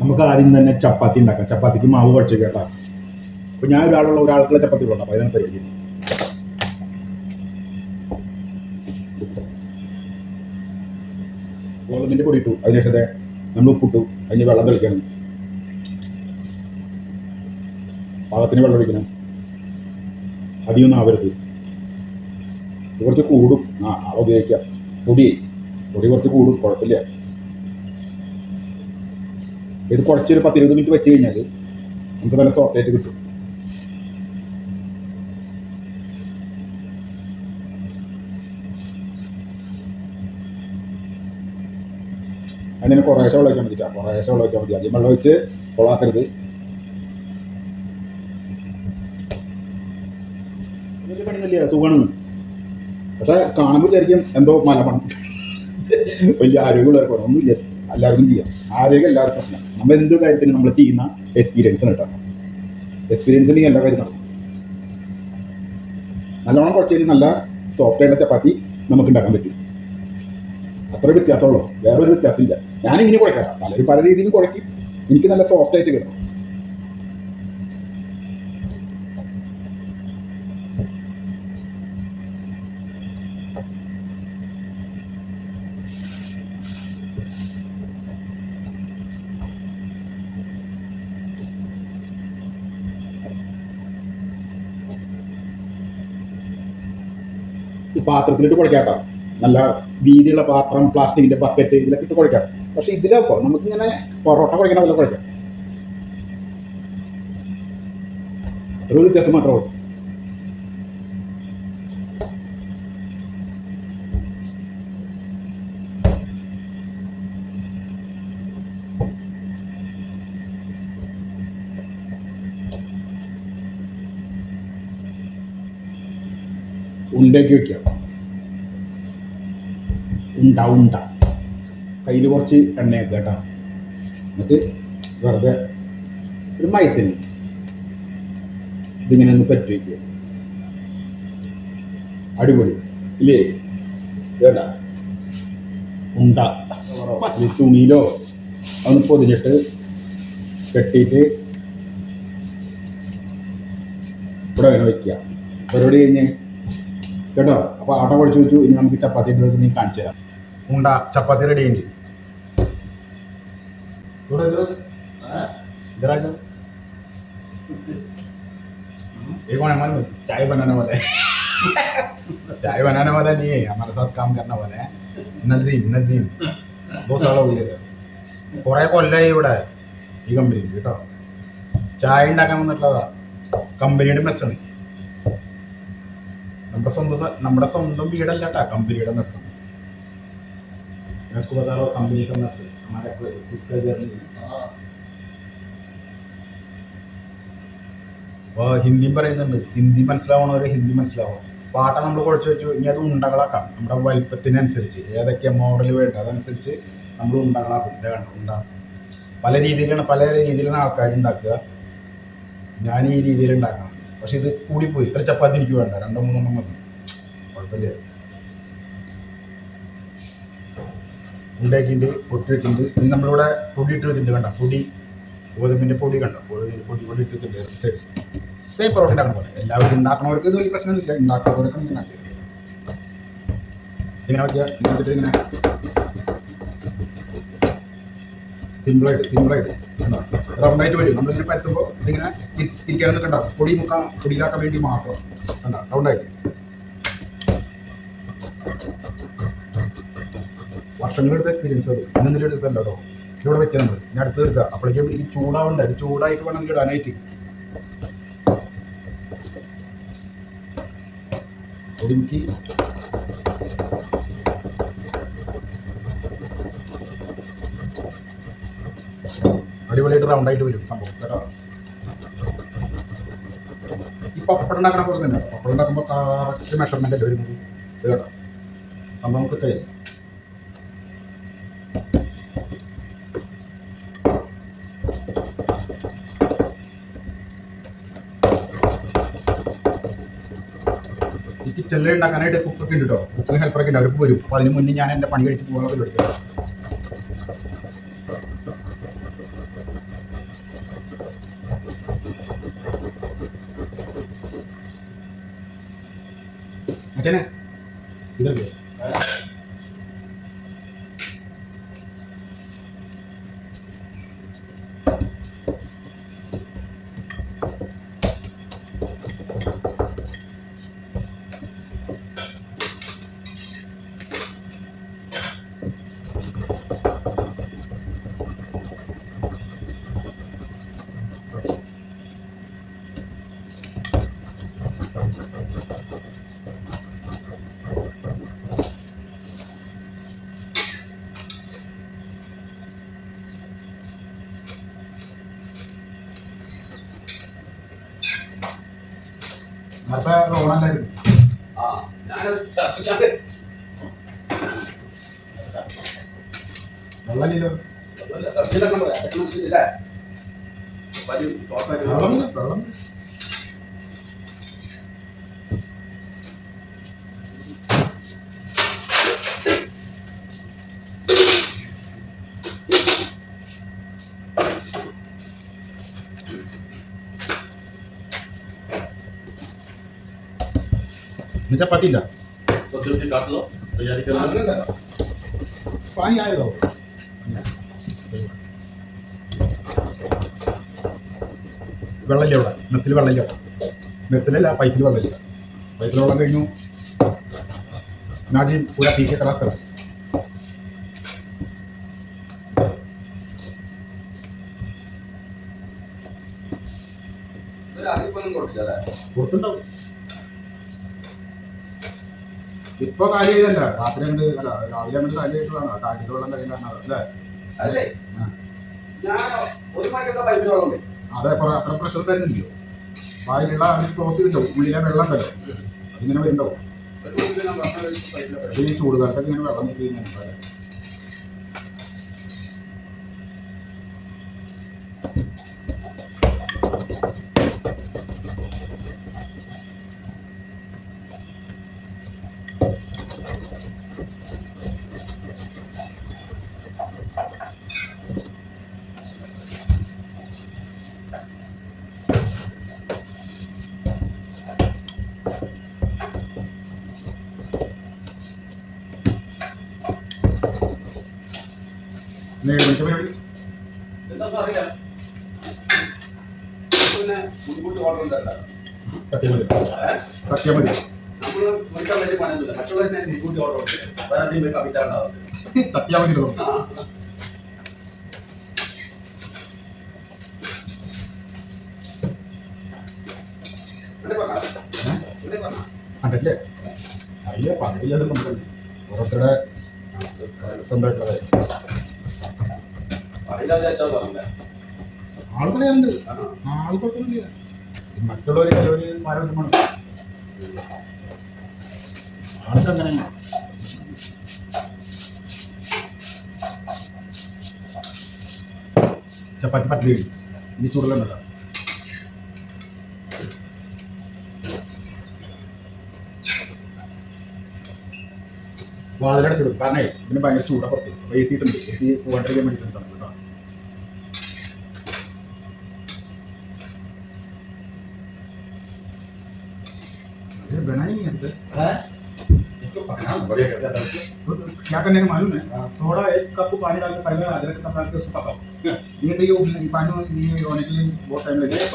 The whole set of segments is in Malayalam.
നമുക്ക് ആദ്യം തന്നെ ചപ്പാത്തി ഉണ്ടാക്കാം. ചപ്പാത്തിക്ക് മാവ് കുഴച്ച് കേട്ടാ. അപ്പോൾ ഞാൻ ഒരാളുള്ള ഒരാൾക്കുള്ള ചപ്പാത്തി ഉണ്ടാവും അപ്പോൾ അതിനാണ് പരിപാടി. ഗോതമ്പിന്റെ പൊടി ഇട്ടു. അതിനുശേഷത്തെ നമ്മൾ ഉപ്പിട്ടു അതിന് വെള്ളം തെളിക്കണം. പാകത്തിന് വെള്ളം ഒഴിക്കണം. അധികമൊന്നും ആവരുത്. കുറച്ച് കൂടും. ആ ഉപയോഗിക്കാം. പൊടി. പൊടി കുറച്ച് കൂടും. കുഴപ്പമില്ല. ഇത് കുറച്ചൊരു പത്തിരുപത് മിനിറ്റ് വെച്ച് കഴിഞ്ഞാൽ നമുക്ക് നല്ല സോഫ്റ്റ് ആയിട്ട് കിട്ടും. അതിന് കുറേശ്ശെ വെള്ളം ഒഴിക്കാൻ മതിട്ടാ കുറേശ്ശെ വെള്ളം ഒഴിക്കാൻ മതി. അധികം വെള്ളം ഒഴിച്ച് കൊളാക്കരുത് വലിയ പണിയൊന്നുമില്ല സുഖമാണ് പക്ഷെ കാണുമ്പോൾ വിചാരിക്കും എന്തോ മലമണം വലിയ ആരോഗ്യമുള്ളവർക്ക് ഒന്നുമില്ല. എല്ലാവർക്കും ചെയ്യാം? ആരോഗ്യം എല്ലാവർക്കും പ്രശ്നം. നമ്മൾ എന്ത് കാര്യത്തിനും നമ്മൾ ചെയ്യുന്ന എക്സ്പീരിയൻസ് കേട്ടോ. എക്സ്പീരിയൻസ് ഉണ്ടെങ്കിൽ എല്ലാ കാര്യം നടക്കും നല്ലോണം കുറച്ച് കഴിഞ്ഞ് നല്ല സോഫ്റ്റ് ആയിട്ട് ചപ്പാത്തി നമുക്ക് ഉണ്ടാക്കാൻ പറ്റും. അത്ര വ്യത്യാസമുള്ളൂ. വേറൊരു വ്യത്യാസമില്ല. ഞാനിങ്ങനെ കുഴക്കാം. പലരും പല രീതിയിലും കുഴക്കും. എനിക്ക് നല്ല സോഫ്റ്റ് ആയിട്ട് കിട്ടണം പാത്രത്തിലിട്ട് കുഴക്കാട്ടോ നല്ല വീതിയുള്ള പാത്രം പ്ലാസ്റ്റിക്കിന്റെ ബക്കറ്റ് ഇതിലൊക്കെ ഇട്ട് കുഴക്കാം പക്ഷെ ഇതിലപ്പോ നമുക്കിങ്ങനെ പൊറോട്ട കുഴക്കണ പോലെ കുഴക്കാം ഒരു വ്യത്യാസം മാത്രമേ ഉള്ളൂ. ഉണ്ടാക്കി വെക്കാം. ഉണ്ട ഉണ്ട കയ്യിൽ കുറച്ച് എണ്ണയൊക്കെ കേട്ടോ. എന്നിട്ട് വെറുതെ ഒരു മയത്തിന്. ഇതിങ്ങനെ ഒന്ന് പറ്റി വയ്ക്കുക അടിപൊളി. ഇല്ലേ? കേട്ടാ ഉണ്ട. തുണിയിലോ അതൊന്ന് പൊതിഞ്ഞിട്ട് കെട്ടിയിട്ട് ഇവിടെ അങ്ങനെ വയ്ക്കുക. പരിപാടി കഴിഞ്ഞ്. കേട്ടോ? അപ്പോൾ ആട്ടം കുഴച്ച് വെച്ചു. ഇനി നമുക്ക് ചപ്പാത്തി എടുത്ത് നീ കാണിച്ചു തരാം. ഉണ്ട ചപ്പാത്തി റെഡി ആയി एक और हमारे चाय बनाने वाला है चाय बनाने वाला नहीं है हमारे साथ काम करने वाला है നസീം നസീം ദോ സാളെ വിളിയത് കുറേ കൊല്ലമായി ഇവിടെ ഈ കമ്പനിയിൽ കേട്ടോ ചായ ഉണ്ടാക്കാൻ വന്നിട്ടുള്ളതാ കമ്പനിയുടെ മെസ്സാണ് നമ്മുടെ സ്വന്തം സ- നമ്മുടെ സ്വന്തം വീടല്ല കേട്ടാ കമ്പനിയുടെ മെസ്സ് इसको बता रहा हूँ कंपनी का मेस हमारा खुद का घर नहीं है അപ്പോൾ ഹിന്ദിയും പറയുന്നുണ്ട് ഹിന്ദി മനസ്സിലാവണവർ ഹിന്ദി മനസ്സിലാവും പാട്ട നമ്മൾ കുഴച്ച് വെച്ചു ഇനി അത് ഉണ്ടകളാക്കാം നമ്മുടെ വലിപ്പത്തിനനുസരിച്ച് ഏതൊക്കെ മോഡൽ വേണ്ട അതനുസരിച്ച് നമ്മൾ ഉണ്ടകളാക്കും ഇതേ കണ്ടു ഉണ്ട പല രീതിയിലാണ് പല രീതിയിലാണ് ആൾക്കാർ ഉണ്ടാക്കുക ഞാൻ ഈ രീതിയിൽ ഉണ്ടാക്കണം പക്ഷെ ഇത് കൂടിപ്പോയി ഇത്ര ചപ്പാത്തി എനിക്ക് വേണ്ട രണ്ടോ മൂന്നെണ്ണം മതി കുഴപ്പമില്ല ഉണ്ടാക്കിയിട്ട് പൊട്ടി വെച്ചിട്ടുണ്ട്. ഇനി നമ്മളിവിടെ പൊടി ഇട്ട് വെച്ചിട്ടുണ്ട് കണ്ട? പൊടി. ഗോതമ്പിന്റെ പൊടി കണ്ട? പൊടി പൊടി പൊടി ഇട്ട് വെച്ചിട്ടുണ്ട്. സൈഡ് സെയിം പൊറോട്ട ഉണ്ടാക്കണ പോലെ. എല്ലാവരും ഉണ്ടാക്കണവർക്ക് ഇത് വലിയ പ്രശ്നമൊന്നുമില്ല. ഉണ്ടാക്കുന്നവർക്ക് ഇങ്ങനെ ഇങ്ങനെ നോക്കിയാൽ ഇങ്ങനെ സിമ്പിളായിട്ട് സിമ്പിളായിട്ട് റൗണ്ടായിട്ട് വരും. നമ്മളിങ്ങനെ പരത്തുമ്പോൾ ഇതിങ്ങനെ തിരിക്കാൻ നിൽക്കണ്ട. പൊടി മുക്കാൻ പൊടിയിലാക്കാൻ വേണ്ടി മാത്രം. കണ്ടോ? റൗണ്ടായിട്ട് വർഷങ്ങളെടുത്ത എക്സ്പീരിയൻസ് അത്. ഇന്ന് ഇന്നും എടുത്തല്ലോ കേട്ടോ ഇവിടെ വെക്കാം ഇനി അടുത്ത് എടുക്കുക അപ്പോഴേക്കും ഈ ചൂടാവണ്ട. ഇത് ചൂടായിട്ട് വേണം ഇതിൽ ഇടാനായിട്ട്. ഒടുക്കി അടിപൊളിയായിട്ട് റൗണ്ട് ആയിട്ട് വരും സംഭവം കേട്ടോ? ഈ പപ്പടം ഉണ്ടാക്കണ പോലെ തന്നെ. പപ്പടം ഉണ്ടാക്കുമ്പോൾ കറക്റ്റ് മെഷർമെന്റ് അല്ലേ വരുന്നത്? ഇത് കേട്ടോ സംഭവം നമുക്ക് കയ്യിൽ എനിക്ക് ചെല്ലി ഉണ്ടാക്കാനായിട്ട് കുക്കൊക്കെ ഉണ്ട് കേട്ടോ കുക്ക് ഹെൽപ്പറൊക്കെ ഉണ്ട്. അവർക്ക് വരും. അപ്പോൾ അതിന് മുന്നേ ഞാൻ എന്റെ പണി കഴിച്ച് പോകാൻ പരിപാടിക്കാം അച്ഛനെ ഇതല്ലേ ആ ഞാനത് ചർച്ച വെള്ളമില്ലല്ലോ സബ്ജിയിലൊക്കെ പറയാം അതൊക്കെ മനസ്സിലില്ലേ പതി തോട്ടായിട്ട് വെള്ളം വെള്ളം चपाती ला सब्जियों की काट लो तैयारी कर लो അങ്ങനെയല്ല. पानी आएगा വെള്ളമില്ല ഇവിടെ മെസ്സിൽ വെള്ളമില്ല മെസ്സിലല്ല പൈപ്പിൽ വെള്ളമില്ല പൈപ്പിൽ വെള്ളം കഴിഞ്ഞു നാജി പൂര പി കെ ക്ലാസ് കറ ഇപ്പൊ കാലി ചെയ്തല്ല? രാത്രി അങ്ങോട്ട് അല്ല രാവിലെ അങ്ങോട്ട് കാലി ചെയ്തതാണ്. ടാങ്കിന്റെ വെള്ളം കഴിയില്ല അല്ലേ? അല്ലേ? അതെ അത്ര പ്രഷർ തരുന്നില്ലയോ വായിലുള്ള അവർ ക്ലോസ് ചെയ്തിട്ടോ ഉള്ളിലെ വെള്ളം ഉണ്ടല്ലോ അതിങ്ങനെ വരുന്നുണ്ടാവും. ചൂടുകാലത്തൊക്കെ. ഈ ഇങ്ങനെ വെള്ളം നിൽക്കി കഴിഞ്ഞാൽ കണ്ടിട്ടില്ലേ? അറിയില്ല പങ്കില്ലാതെ നമുക്ക് ഓരോരുത്തരുടെ സ്വന്തമായിട്ടുള്ള കാര്യം മറ്റുള്ളവർ ചിലവര് ആരോഗ്യമാണ് ആൾക്ക് അങ്ങനെയാണ് ചപ്പാത്തി പറ്റില്ല ഇനി ചൂടുകളുണ്ടല്ലോ വാതിലടച്ചിടും. കാരണം ഇതിന് ഭയങ്കര ചൂടാ പുറത്ത്. അപ്പോൾ എ സി ഇട്ടുണ്ട് എ സി പോകാണ്ടിരിക്കാൻ വേണ്ടിയിട്ടാണ് കേട്ടോ. ये बना ही नहीं है? तो क्या करने का मालूम है? थोड़ा एक कप पानी डाल के पहले अदरक सब डाल के उसको पकाओ। ये तो ये उबलने पानी ये होने के लिए बहुत टाइम लगेगा।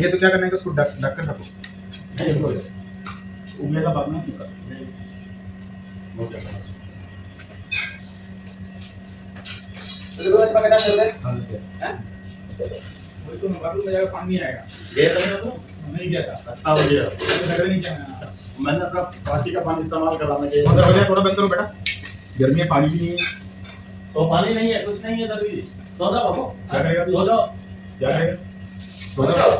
ये तो क्या करने का उसको ढक ढक कर रखो। बाद में हाँ, पानी आएगा। नहीं किया था। अच्छा हो नगर नहीं किया मैंने। अपना पार्टी का पानी इस्तेमाल करा मुझे थोड़ा बंद करो बेटा। गर्मी है पानी भी नहीं है। सो पानी नहीं है कुछ नहीं है दरवीश सो जाओ बाबू। क्या करेगा सो जाओ। क्या करेगा? सो जाओ।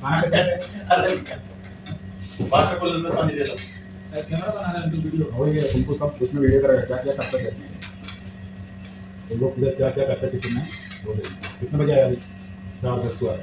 खाना कैसे है? अरे वाटर कूलर में पानी दे दो कैमरा बना रहा है वीडियो। और ये तुमको सब उसमें वीडियो करेगा क्या क्या करते थे तुम लोग क्या क्या करते में? वो कितने बजे आया अभी? चार दस को आया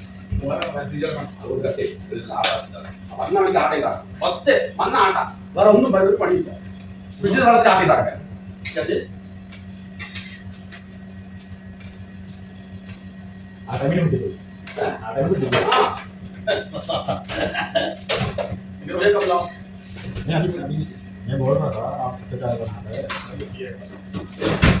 ಮನ್ನ ಆಟ ಇಲ್ಲ ಅಷ್ಟೇ ಮನ್ನ ಆಟ வேற ஒன்றும் பதிவு பண்ணிட்டேன் விஜய் வளர்த்து ஆட்டிட்டாங்க சரி मैं बोल रहा था आप चटा बना रहे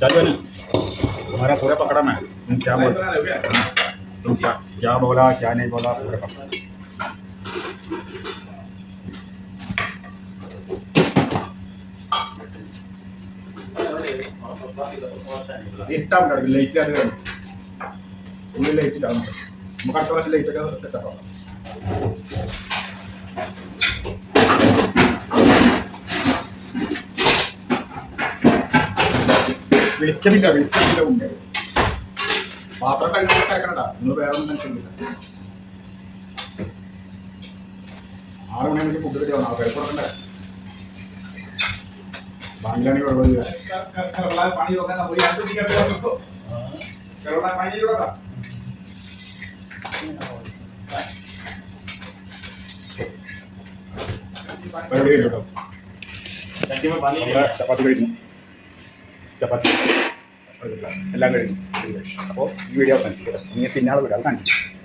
चालू है ना। हमारा पूरा पकड़ा मैं। तुम क्या बोल तुम क्या क्या बोला, क्या नहीं बोला, पूरा पकड़ा। इष्टाम कर लाइट आ गया पूरी लाइट डाल मगर थोड़ा सा लाइट का सेटअप വെളിച്ചമില്ല വെളിച്ചമില്ല ഉണ്ടായി പാത്രം കഴിഞ്ഞാൽ കിടക്കണടാ നിങ്ങൾ വേറെ ഒന്നും ടെൻഷനില്ല. ആറ് മണിയാണെങ്കിൽ ഫുഡ് റെഡി ആവണം പേര് കൊടുക്കണ്ടേ? ബാങ്കിലാണെങ്കിൽ കുഴപ്പമില്ല. പരിപാടി കേട്ടോ. ചപ്പാത്തി കഴിക്കുന്നു ചപ്പാത്തി. എല്ലാം കഴിഞ്ഞു. അപ്പോൾ ഈ വീഡിയോ അവസാനിപ്പിക്കാം. ഇനി പിന്നാളെ വിടാം. അത് കാണിക്കും